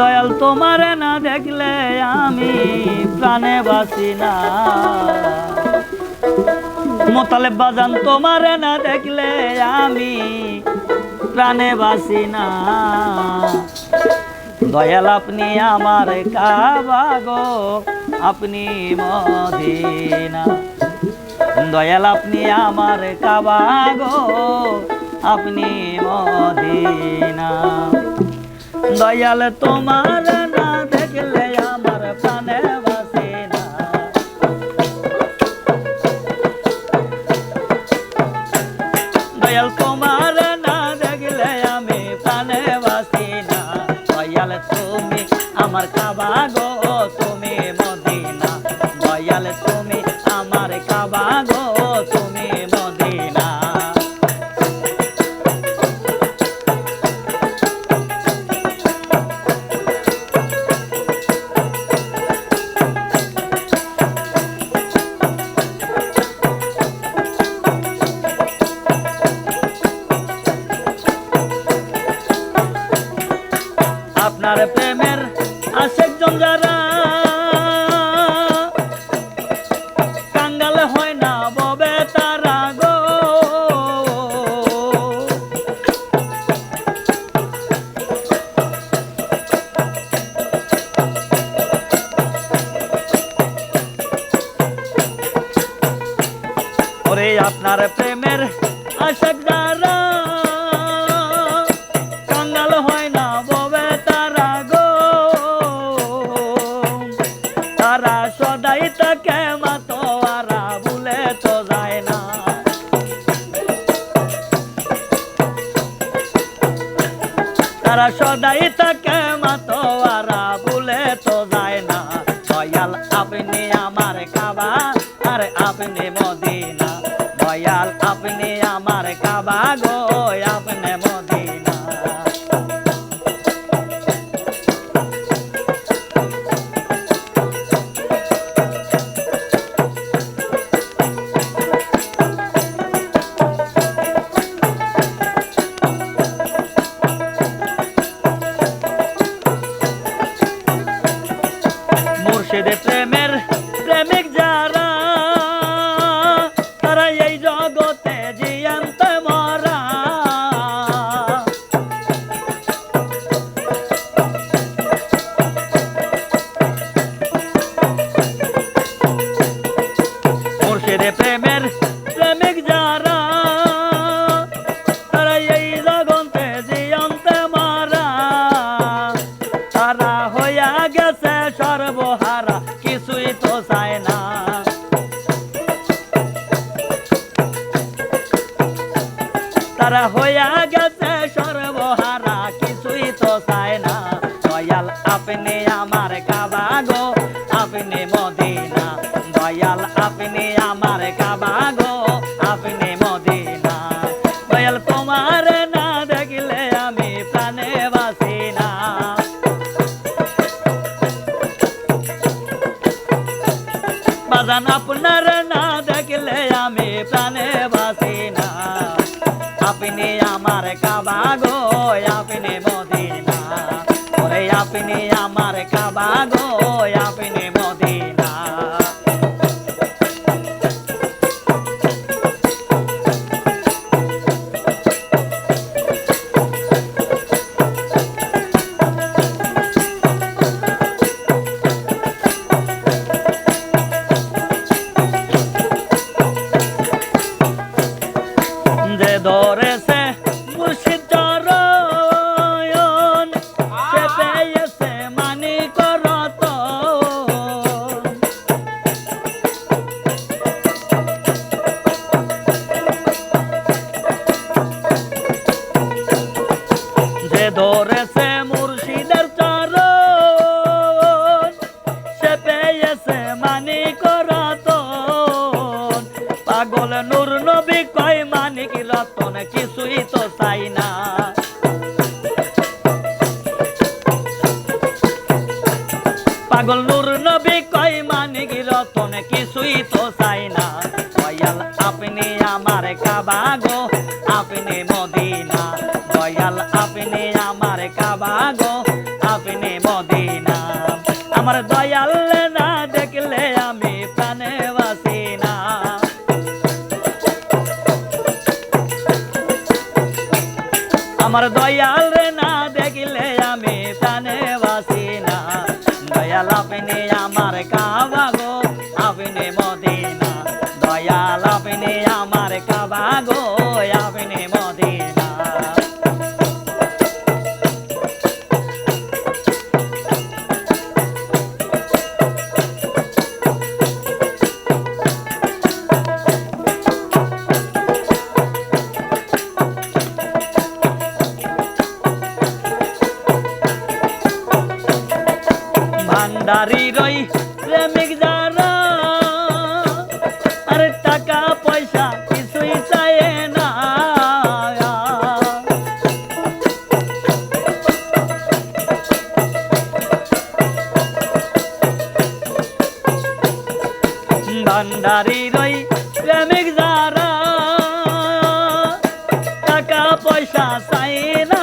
দয়াল তোমারে না দেখলে আমি প্রাণে বাসি না। মোতালে বাজান তোমারে না দেখলে আমি প্রাণে বাসি না। দয়াল আপনি আমার কাবা গো, আপনি মদিনা। দয়াল আপনি আমার কাবা গো, আপনি মদিনা। দয়াল তোমার না দেখলে আমার প্রাণে বাসে না। দয়াল তোমার না দেখলে আমি প্রাণে বাসি না। দয়াল তুমি আমার কাবা গো, তুমি মদিনা। দয়াল তুমি আমার কাবা আপনার প্রেমের আশেক কাঙ্গাল হয় না ববে তারা গো। তারা সদাই তাকে তো যায় না। তারা সদাই দেশে হইয়া গেছে। গো আপনি মদিনা। ওরে আপনি আমার কাবা গো আপনি মদিনা। যে করত পাগল নূর নবী কয় রতন, কিছুই তো চাই না। পাগল নূর নবী কয় মানিক রতন, কিছুই তো চাই না। দয়াল, আপনি আমার কাবা গো, আপনি মদিনা। দয়াল, আপনি আমার আপনি আমার দয়াল রে না দেখিলে আমি তানে বাসি না দয়াল আপনি আমার কাবা গো, আপনি মদিনা। দয়াল ভান্ডারি রই, প্রেমিক যারা আর টাকা পয়সা কিছুই চায় না। ভান্ডারি রই, প্রেমিক যারা টাকা পয়সা চাই না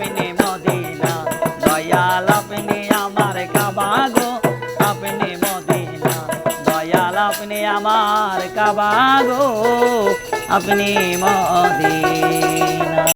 আপনি মদিনা দয়াল আপনি আমার কাবা আপনি মদিনা দয়াল আপনি আমার কাবা আপনি মদিনা।